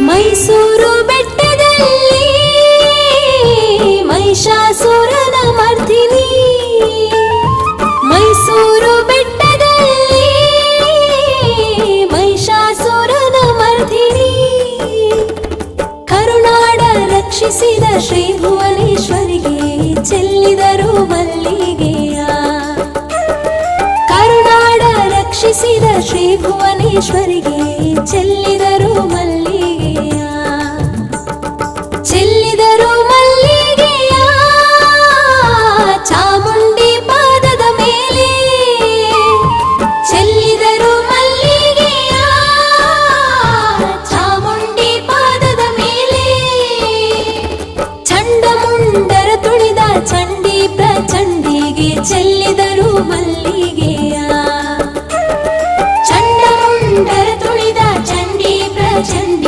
ಮೈಸೂರು ಬೆಟ್ಟದಲ್ಲಿ, ಮಹಿಷಾಸುರನ ಮರ್ದಿನಿ. ಮೈಸೂರು ಬೆಟ್ಟದಲ್ಲಿ, ಮಹಿಷಾಸುರನ ಮರ್ದಿನಿ. ಕರುನಾಡ ರಕ್ಷಿಸಿದ ಶ್ರೀ ಭುವನೇಶ್ವರಿಗೆ, ಚೆಲ್ಲಿದರು ಮಲ್ಲಿಗೆಯ. ಕರುನಾಡ ರಕ್ಷಿಸಿದ ಶ್ರೀ ಭುವನೇಶ್ವರಿಗೆ ಚೆಲ್ಲಿದ கண்டது